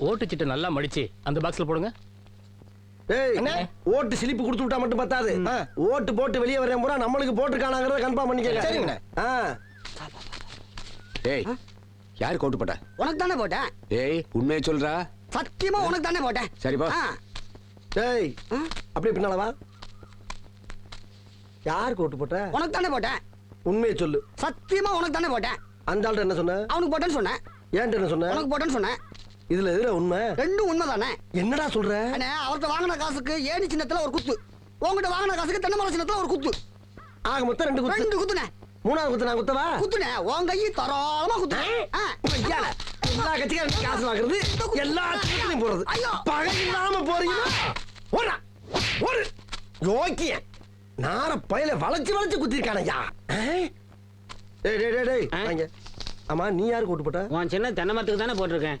ஓட்டுச்சிட்டு நல்லா மடிச்சு அந்த பாக்ஸ்ல போடுங்க. ஏய் அண்ணே. ஓட்டு சிலிப்பு கொடுத்து விட்டா மட்டும் பத்தாது. ஆ. ஓட்டு போட்டு வெளியே வரேன் பூரா நம்மளுக்கு போட்டுருக்கானாங்கிறத கன்ஃபார்ம் பண்ணிக்கங்க. சரிங்கண்ணே. ஆ. ஏய் யார் கோட்டு போட்ட? உனக்கு தானே போட்டேன் ஏய் உண்மையை சொல்றா. சத்தியமா உனக்கு தானே போட்டேன் சரிப்பா ஆ, அப்படியே பின்னால வா. யாருக்கு ஓட்டு போட்ட? உனக்கு தானே போட்டேன் உண்மையை சொல்லு. சத்தியமா உனக்கு தானே போட்டேன் அந்த ஆள்கிட்ட என்ன சொன்ன? அவனுக்கு போட்டேன்னு சொன்னேன் ஏன்ட்ட என்ன சொன்ன? உனக்கு போட்டேன்னு சொன்னேன் இதுல எதுல உண்மை? ரெண்டும் உண்மைதானே? என்னடா சொல்ற? அண்ணே அவர்கிட்ட வாங்கின காசுக்கு ஏணி சின்னத்துல ஒரு குத்து. உங்ககிட்ட வாங்கின காசுக்கு தென்னை மரம் சின்னத்துல ஒரு குத்து. ஆக மொத்தம் ரெண்டு குத்து. ரெண்டு குத்துனே மூணாவது குத்து நான் குத்தவா? குத்துனே உன் கையை தரோளமா குத்துனே ஆ. ஐயால, எல்லா கட்சிக்காரும் காசு வாங்குறது எல்லா கட்சிகளையும் போறது ஐயோ. பகை இல்லாம போறீங்களா? ஓடா ஓடு. யோக்கிய. நார பயல வளைச்சு வளைச்சு குத்திருக்கானய்யா டேய் டேய் டேய் ஆமா நீ யாருக்கு ஓட்டு போட்ட? உன் சின்ன தென்னை மரத்துக்கு தானே போட்டிருக்கேன்.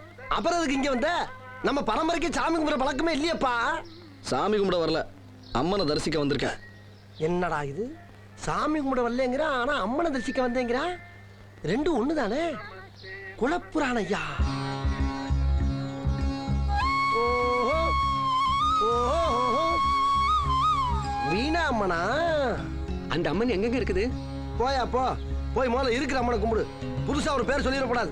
அப்புறம் அதுக்கு இங்க வந்த? நம்ம பரம்பரைக்கு சாமி கும்பிட பழக்கமே இல்லையேப்பா. சாமி கும்பிட வரல. அம்மனை தரிசிக்க வந்திருக்கேன். என்னடா இது? சாமி கும்பிட வரலங்கிறான் ஆனா அம்மனை தரிசிக்க வந்தேங்கிறான் ரெண்டும் ஒண்ணு தானே குலப்புராண ஐயா ஓஹோ ஓஹோ ஓஹோ. வீணா அம்மனா? அந்த அம்மன் எங்கெங்க இருக்குது? போயா போ. போய் முதல்ல இருக்கிற அம்மனை கும்பிடு. புதுசா ஒரு பேர் சொல்லிடக்கூடாது.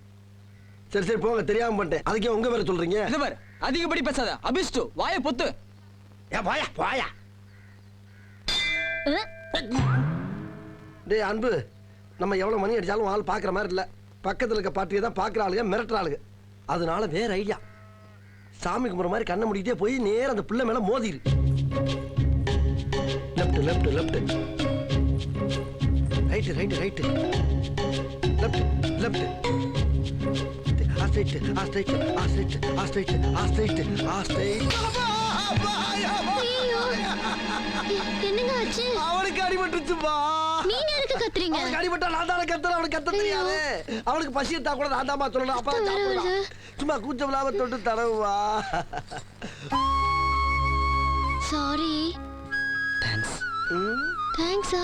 சரி சரி போங்க தெரியாம பண்ணிட்டேன். அதுக்கே உங்க பேரை சொல்றீங்க? இது பாரு அதிகப்படி பேசாத. அபிஷ்டு வாயை பொத்து. ஏ போயா போயா. டேய் அன்பு நம்ம எவ்வளவு மணி அடிச்சாலும் ஆள் பாக்குற மாதிரி இல்ல. பக்கத்துல இருக்க பாட்டியை தான் பாக்குற ஆளுங்க மிரட்டுற ஆளுங்க. அதனால வேற ஐடியா. சாமி கும்பிட்ற மாதிரி கண்ணை மூடிட்டே போய் நேரா அந்த பிள்ளை மேல மோதிரு. Left left left right right right left left straight straight straight straight straight straight என்னங்க ஆச்சு? அவனுக்கு அடிபட்டுச்சுப்பா நீங்க எதுக்கு கத்துறீங்க? அவனுக்கு அடிபட்டா நான் தானே கத்துறேன் அவனுக்கு கத்த தெரியாது. அவனுக்கு பசி எடுத்தா கூட நான் தாமா சொல்லணும் அப்பா சாப்பிடலாம். சும்மா கூச்சம் இல்லாம தொட்டு தடவுவா. சாரி ம், தேங்க்ஸா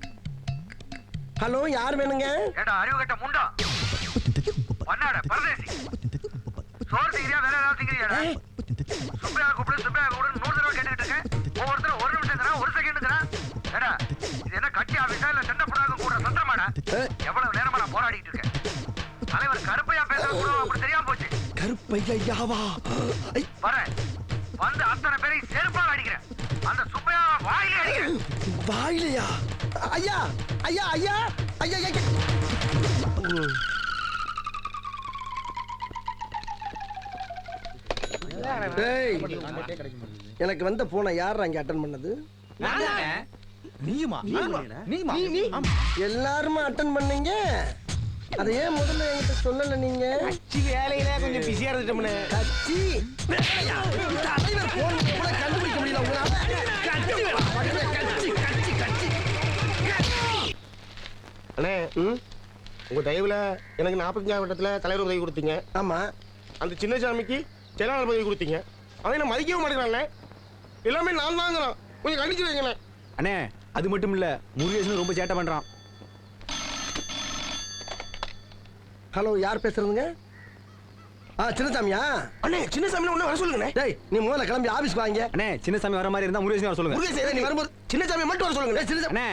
ஹலோ யார் வேணுங்க? ஏடா அறிவு கட்ட முண்டா? பண்ணாட பரதேசி. சோறு திங்கிறியா வேற ஏதாவது திங்கிறியாடா சுப்பையா கூப்பிடு சுப்பையா கூப்பிடு நூறு தடவை கேட்டுக்கிட்டு இருக்கேன். ஒவ்வொருத்தரும் ஒரு நிமிஷம் ஒரு செகண்டுங்கிறான் ஏடா இது என்ன கட்சி ஆபீஸா இல்ல சண்டை புடாக கூட சந்திரமாடா? எவ்வளவு நேரமா நான் போராடிட்டு இருக்கேன்? தலைவர் கருப்பையா பேசுற கூட அப்படி தெரியாம போச்சு. கருப்பையாவா? வரேன் வந்து அத்தனை பேரையும் செருப்பால் அடிக்கிறேன். அந்த சுப்பையா வாயிலே அடிக்கிறேன். வாயிலையா? ஐயா ஐயா ஐயா ஐயா ஐயா எனக்கு வந்த போனை யார் அங்க அட்டன் பண்ணது? நீயுமா? நீயுமா? எல்லாருமே அட்டன் பண்ணீங்க? அதை ஏன் முதல்ல என்கிட்ட சொல்லல நீங்க? வேலையில கொஞ்சம் பிஸியா இருந்துட்டோம்னு. கட்சி? தலைவர் போன் கூட கண்டுபிடிக்க முடியல உங்களால. கட்சி. கட்சி கட்சி அண்ணே ம்? உங்க தயவுல எனக்கு நாற்பத்தஞ்சாம் வட்டத்துல தலைவர் உதவி கொடுத்தீங்க. ஆமா. அந்த சின்ன சாமிக்கு செயலாளர் பதவி கொடுத்தீங்க. அவன் என்ன மதிக்கவே மாட்டேங்கிறான்ல எல்லாமே நான் தாங்கிறான். கொஞ்சம் கண்டிச்சு வைங்கண்ணே அண்ணே அது மட்டும் இல்ல முருகேசன் ரொம்ப சேட்டை பண்றான். ஹலோ யார் பேசுறதுங்க? ஆ சின்னசாமியா? அண்ணே சின்ன சாமியில ஒண்ணு வர சொல்லுங்கண்ணே. டேய் நீ முதல்ல கிளம்பி ஆபீஸ்க்கு வாங்க. அண்ணே சின்ன சாமி வர மாதிரி இருந்தா முருகேசன் வர சொல்லுங்க. ஏதோ நீ வரும்போது சின்ன சாமி மட்டும் வர சொல்லுங்க. சின்ன அண்ணே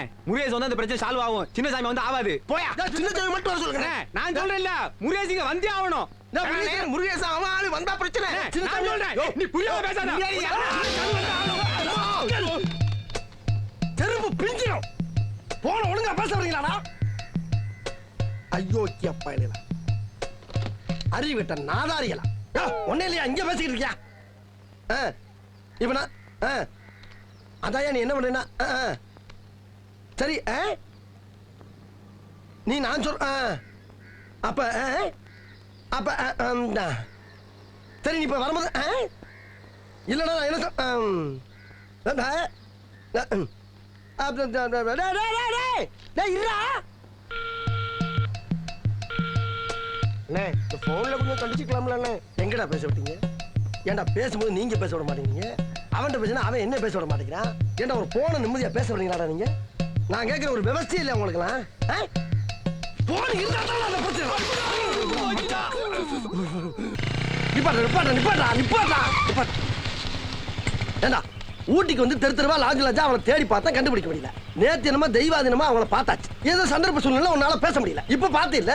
வந்து அந்த பிரச்சனை சால்வ் ஆகும். சின்ன சாமி வந்து ஆகாது போயா. சின்ன சாமி மட்டும் வர சொல்லுங்க. நான் சொல்றேன்ல. முருகேசிங்க வந்தே ஆகணும். முருகேசன் அவன் ஆளு வந்தா பிரச்சனை. நான் சொல்றேன். நீ புரியாம பேசாத. செருப்பு பிஞ்சிடும் போன ஒழுங்கா பேச வரீங்களாடா ஐயோ பயணில அறிவிட்ட நாதாரிகளா ஒன்னே இல்லையா இங்க பேசிக்கிட்டு இருக்கியா ஆ, இப்ப நீ என்ன பண்றேன்னா சரி நீ நான் சொல் அப்ப அப்ப சரி நீ இப்ப வரும்போது ஆ? இல்லடா நான் என்ன சொல் இருடா. அண்ணே இந்த ஃபோனில் கொஞ்சம் கண்டிச்சுக்கலாம்ல அண்ணே. எங்கடா பேச விட்டீங்க? ஏன்டா பேசும்போது நீங்கள் பேச விட மாட்டேங்கிறீங்க? அவன்கிட்ட பேசினா அவன் என்ன பேச விட மாட்டேங்கிறான்? ஏன்டா ஒரு ஃபோனை நிம்மதியாக பேச விடுறீங்களாடா நீங்கள் நான் கேட்குற ஒரு விவசாயம் இல்லை உங்களுக்குலாம் போன் இருந்தா தான் அந்த நிப்பாட்டா நிப்பாட்டா நிப்பாட்டா நிப்பாட்டா நிப்பாட்டா. ஏண்டா ஊட்டிக்கு வந்து தெரு தெருவா லாஜ் லாஜா அவளை தேடி பார்த்தா கண்டுபிடிக்க முடியல. நேத்து என்னமோ தெய்வாதீனமா அவங்கள பார்த்தாச்சு. ஏதோ சந்தர்ப்ப சூழ்நிலை உன்னால பேச முடியல. இப்ப பார்த்து இல்ல?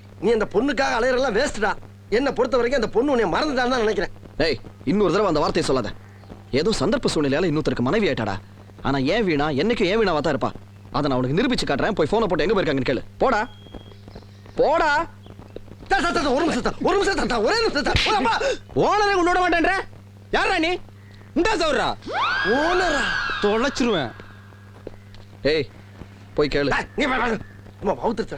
நீ அந்த பொண்ணுக்காக அலையறெல்லாம் வேஸ்ட்டா என்ன பொறுத்த வரைக்கும் அந்த பொண்ணு உன்னை மறந்துட்டான்னு தான் நினைக்கிறேன். ஏய் இன்னொரு தடவை அந்த வார்த்தையை சொல்லாத. ஏதோ சந்தர்ப்ப சூழ்நிலையால இன்னொருத்தருக்கு மனைவி ஆயிட்டாடா. ஆனா ஏன் வீணா என்னைக்கு ஏன் வீணாவா தான் இருப்பா. அதை நான் உனக்கு நிரூபிச்சு காட்டுறேன். போய் போனை போட்டு எங்க போயிருக்காங்கன்னு கேளு. போடா. போடா. ஒரு நிமிஷம் ஒரு நிமிஷம் ஒரே நிமிஷம். ஓனரை விட மாட்டேன்ற? யாரா நீ? இந்த சௌரா ஓனரா? தொலைச்சிருவேன். ஏய் போய் கேளு. டேய், நீ வா, வா. அம்மா, வவுத்துருச்சு.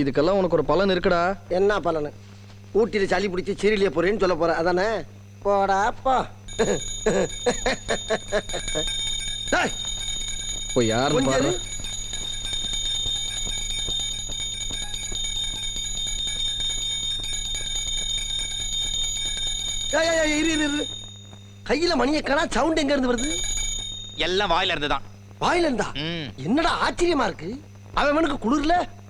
இதுக்கெல்லாம் உனக்கு ஒரு பலன் இருக்குடா. என்ன பலனு? ஊட்டியில் சளி பிடிச்சி சிறிலிய போறேன்னு சொல்ல போற அதானே? போடா போ. போய் பாரு. கையில மணியை காணா சவுண்ட் எங்க இருந்து வருது? எல்லாம் வாயில இருந்து தான் வாயில இருந்தா? என்னடா ஆச்சரியமா இருக்கு? அவனுக்கு குளிர்ல?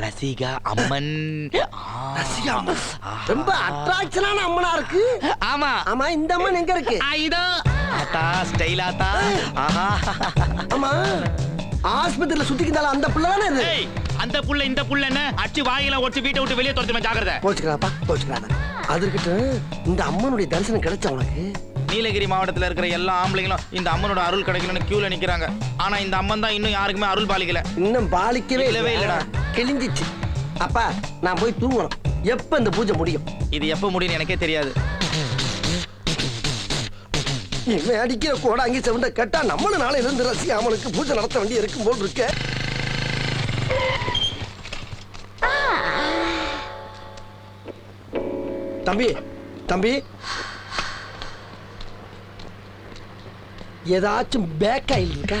ரசிகா அம்மன். ரசிகா அம்மன். ரொம்ப அட்ராக்ஷனான அம்மனா இருக்கு ஆமா. ஆமா இந்த அம்மன் எங்க இருக்கு? இதோ. ஆத்தா ஸ்டைல் ஆத்தா. ஆஹா. ஆமா. ஆஸ்பத்திரியில சுத்திக்கிட்டால அந்த பிள்ளை தானே இது அந்த புள்ள இந்த புள்ள என்ன அடிச்சு வாயில ஒடிச்சு வீட்டை விட்டு வெளியே துரத்துமே ஜாக்கிரதை. போச்சுக்கிறாப்பா போச்சுக்கிறாத. அது இருக்கட்டும் இந்த அம்மனுடைய தரிசனம் கிடைச்ச உனக்கு? நீலகிரி மாவட்டத்துல இருக்கிற எல்லா ஆம்பளைங்களும் இந்த அம்மனோட அருள் கிடைக்கணும்னு கியூல நிக்கிறாங்க. ஆனா இந்த அம்மன் தான் இன்னும் யாருக்குமே அருள் பாலிக்கல. இன்னும் பாலிக்கவே இல்லவே இல்லடா. கிழிஞ்சிச்சு. அப்பா நான் போய் தூங்கணும். எப்ப இந்த பூஜை முடியும்? இது எப்ப முடியும்னு எனக்கே தெரியாது. இவன் அடிக்கிற கூட அங்கே செவண்ட கேட்டா நம்மளும் நாளை இருந்து ரசி அவனுக்கு பூஜை நடத்த வேண்டி இருக்கும் போல் இருக்க. தம்பி தம்பி. ஏதாச்சும் பேக் ஆயில் இருக்கா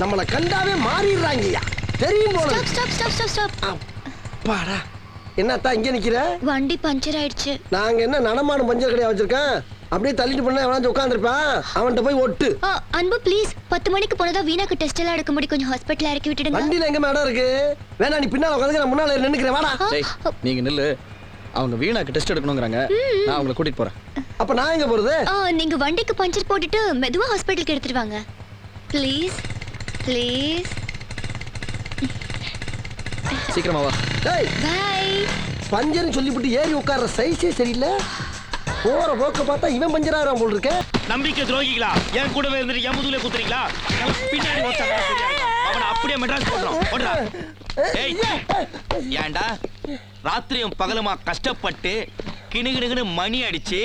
நம்மள கண்டாவே மாறிடுறாங்கய்யா. தெரியும் போல stop stop stop stop stop அப்பாடா. என்னத்தா இங்க நிக்கிற? வண்டி பஞ்சர் ஆயிடுச்சு. நாங்க என்ன நடமாடும் பஞ்சர் கடையா வச்சிருக்கேன்? அப்படியே தள்ளிட்டு பண்ண எவனாச்சும் உட்காந்துருப்பான் அவன்கிட்ட போய் ஒட்டு. ஆ, அன்பு ப்ளீஸ் பத்து மணிக்கு போனதா வீணாக்கு டெஸ்ட் எல்லாம் எடுக்க முடியும். கொஞ்சம் ஹாஸ்பிட்டல் இறக்கி விட்டுடுங்க. வண்டியில எங்க மேடம் இருக்கு? வேணா நீ பின்னால உட்காந்து நான் முன்னால நின்னுக்கிறேன். வாடா. டேய் நீங்க நில்லு. அவங்க வீணாக்கு டெஸ்ட் எடுக்கணுங்கிறாங்க. நான் அவங்கள கூட்டிட்டு போறேன். அப்ப நான் எங்க போறது? ஆ, நீங்க வண்டிக்கு பஞ்சர் போட்டுட்டு மெதுவா ஹாஸ்பிட்டலுக்கு எடுத்துட்டு வாங்க. ப்ளீஸ் ப்ளீஸ் சீக்கிரமா வா. டேய். பை பஞ்சர்னு சொல்லிவிட்டு ஏறி உட்கார்ற சைஸே சரியில்லை. போற போக்க பார்த்தா இவன் பஞ்சர் ஆகிறான் போல் இருக்க நம்பிக்கை துரோகிகளா? என் கூடவே இருந்துட்டு என் முதுகுல குத்துறீங்களா? பின்னாடி. அவனை அப்படியே மெட்ராஸ் போடுறோம் ஓடுறா ஏய் ஏன்டா? ராத்திரியும் பகலுமா கஷ்டப்பட்டு கிணுகிணுகினு மணி அடிச்சு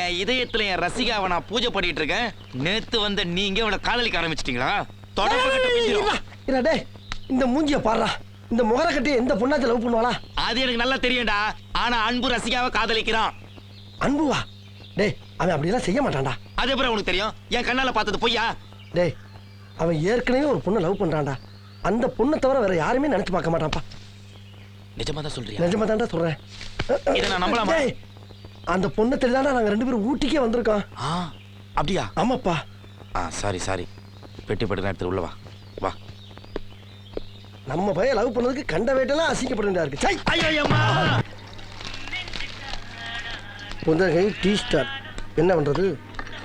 என் இதயத்துல என் ரசிகாவை நான் பூஜை பண்ணிட்டு இருக்கேன். நேத்து வந்த நீங்க அவளை காதலிக்க ஆரம்பிச்சிட்டீங்களா? தொடர்பு கட்ட பிஞ்சிரும். இல்ல டேய் இந்த மூஞ்சிய பாடுறா இந்த முகர கட்டி எந்த பொண்ணாச்சும் லவ் பண்ணுவாளா? அது எனக்கு நல்லா தெரியும்டா. ஆனா அன்பு ரசிகாவை காதலிக்கிறான். அன்புவா? டேய் அவன் அப்படியெல்லாம் செய்ய மாட்டான்டா. அது எப்படி உனக்கு தெரியும்? என் கண்ணால பார்த்தது பொய்யா? டேய் அவன் ஏற்கனவே ஒரு பொண்ணை லவ் பண்றான்டா. அந்த பொண்ணை தவிர வேற யாருமே நினைச்சு பார்க்க மாட்டான்ப்பா. நிஜமா தான் சொல்றியா? நிஜமா தான்டா சொல்றேன். இதை நான் நம்பலாமா? டேய், அந்த பொண்ணை தெரியாதா நாங்க ரெண்டு பேரும் ஊட்டிக்கே வந்திருக்கோம். ஆ அப்படியா? ஆமாப்பா. ஆ சாரி சாரி. பெட்டி படுக்க எடுத்து உள்ள வா. வா. நம்ம பையன் லவ் பண்ணதுக்கு கண்ட வேட்டெல்லாம் அசிங்கப்பட வேண்டியதா இருக்கு. சை ஐயோ அம்மா. புந்தகை டீ ஸ்டார். என்ன பண்றது?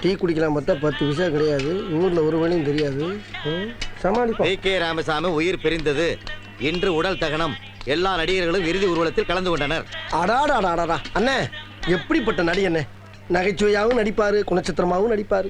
டீ குடிக்கலாம் பார்த்தா பத்து பைசா கிடையாது. ஊர்ல ஒரு வழியும் தெரியாது சமாளிப்போம். கே ராமசாமி உயிர் பிரிந்தது. இன்று உடல் தகனம். எல்லா நடிகர்களும் இறுதி ஊர்வலத்தில் கலந்து கொண்டனர். அடாடாடாடாடா அண்ணே எப்படிப்பட்ட நடி அண்ணே நகைச்சுவையாகவும் நடிப்பாரு குணச்சித்திரமாகவும் நடிப்பாரு.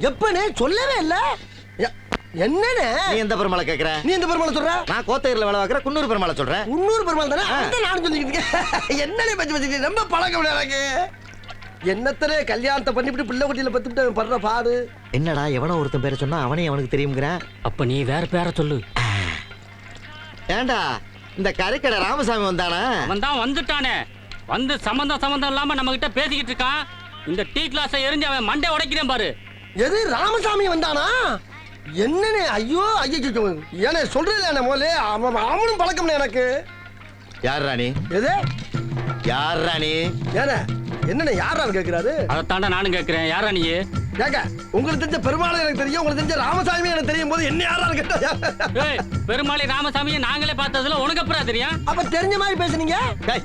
எப்பனே சொல்லவே இல்ல. எ- என்னண்ணே நீ எந்த பெருமாளை கேக்குற? நீ எந்த பெருமாளை சொல்ற? நான் கோத்தகிரில வேலை பார்க்குற குன்னூர் பெருமாளை சொல்றேன். முன்னூறு பெருமாள் தானே? அந்த நானும் சொல்லிக்கிட்டு இருக்கேன். என்னனே பச்சு ரொம்ப பழக்கம் எனக்கு. என்னத்தனே கல்யாணத்தை பண்ணிவிட்டு பிள்ளை குட்டியில பத்துட்டு அவன் படுற பாடு. என்னடா எவனோ ஒருத்தன் பேரை சொன்னா அவனே அவனுக்கு தெரியுங்கிறேன் அப்ப நீ வேற பேரை சொல்லு. ஏன்டா இந்த கரைக்கடை ராமசாமி வந்தானா? அவன் தான் வந்துட்டானே. வந்து சம்பந்தம் சம்பந்தம் இல்லாம நம்ம கிட்ட பேசிக்கிட்டு இருக்கான். இந்த டீ கிளாஸை எரிஞ்சு அவன் மண்டை உடைக்கிறேன் பாரு. எது? ராமசாமி வந்தானா? என்னனே? ஐயோ ஐயோ ஏனே சொல்றேன் முதல்ல அவன் அவனும் பழக்கம்னே எனக்கு. யார் ராணி? எது? யார் ராணி? ஏனே என்னண்ணே யாரான்னு கேட்கிறாரு? அதைத்தாண்டா நானும் கேட்கிறேன். யாரா நீ கேக்க உங்களுக்கு தெரிஞ்ச பெருமாள் எனக்கு தெரியும் உங்களுக்கு தெரிஞ்ச ராமசாமி எனக்கு தெரியும் போது என்ன யாரான்னு கேட்டா? பெருமாளை ராமசாமியை நாங்களே பார்த்ததுல உனக்கு அப்புறம் தெரியும்? அப்ப தெரிஞ்ச மாதிரி பேசுனீங்க? டேய்,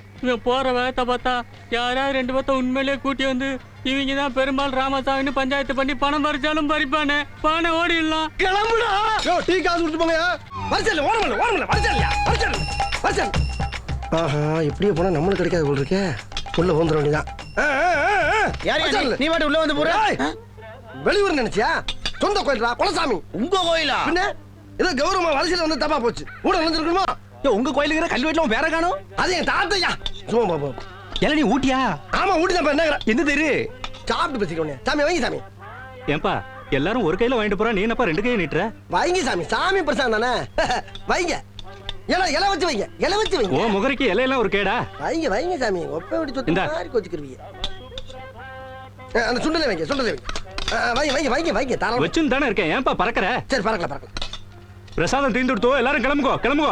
இவன் போற வேகத்தை பார்த்தா யாராவது ரெண்டு பேர்த்த உண்மையிலேயே கூட்டி வந்து இவங்க தான் பெருமாள் ராமசாமின்னு பஞ்சாயத்து பண்ணி பணம் பறிச்சாலும் பறிப்பானே. பானை ஓடிடலாம். கிளம்புடா! டீ காசு கொடுத்து போங்க வரச்சல் ஓரமல்ல ஓரமல்ல வரச்சல்யா வரச்சல் வரச்சல் ஆஹா இப்படியே போனா நம்மளுக்கு கிடைக்காது போல் இருக்கே. உள்ள வந்துட வேண்டியதான் யார் நீ? நீ பாட்டு உள்ள வந்து போற? வெளியூர் நினைச்சியா? சொந்த கோயில்ரா குலசாமி. உங்க கோயிலா? பின்ன ஏதோ கௌரவமா வரிசையில் வந்து தப்பா போச்சு. கூட நினைச்சிருக்கணுமா உங்க கோயிலுக்கு கல்வி வீட்டுல வேற காணும்? அது என் தாத்தையா. சும்மா பாப்பா எல்லாம் நீ ஊட்டியா? ஆமா ஊட்டி தான் என்ன எந்த தெரு? சாப்பிட்டு பேசிக்கோனே சாமி வைங்க சாமி. ஏன்பா எல்லாரும் ஒரு கையில வாங்கிட்டு போறா நீ என்னப்பா ரெண்டு கையை நீட்டுற? வைங்க சாமி. சாமி பிரசாதம் தானே? வைங்க. இலை இலை வச்சு வைங்க. இலை வச்சு வைங்க. ஓ முகரைக்கு இலையெல்லாம் ஒரு கேடா. வைங்க வைங்க சாமி. ஒப்ப விட்டு சொத்து இந்தா. மாதிரி கோச்சுக்கிருவீங்க. அஹ், அந்த சுண்டலை வைங்க சுண்டலை வைங்க. வைங்க வைங்க வைங்க வைங்க. தாராளமா. வச்சுன்னு தானே இருக்கேன். ஏன்பா பறக்கற? சரி பறக்கல பறக்கல பிரசாதம் தீர்ந்து கொடுத்தோ எல்லாரும் கிளம்புகோ கிளம்புகோ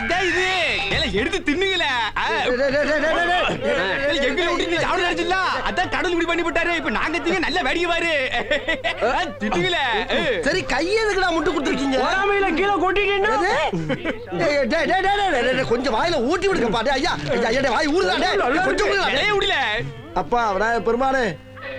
அதான் இது ஏல எடுத்து தின்னுங்கள டேய், டேய், டேய், டேய், டேய், டேய். எங்களை விட்டு சாப்பிட நினைச்சில்ல அதான் கடவுள் இப்படி பண்ணி விட்டாரு இப்ப நாங்க திங்க நல்ல வேடிக்கை பாரு சரி கையை எதுக்குடா முட்டு கொடுத்துருக்கீங்க பொறாமையில கீழே கொட்டிட்டீங்கன்னா எது? டேய், டேய், டேய், டேய், டேய், டேய், டேய், கொஞ்சம் வாயில ஊட்டி விடுங்கப்பா டேய், ஐயா ஐயா, வாய் ஊறுதா டேய், கொஞ்சம் ஊறுதா, டேய். விடல அப்பா விநாயகர் பெருமாளே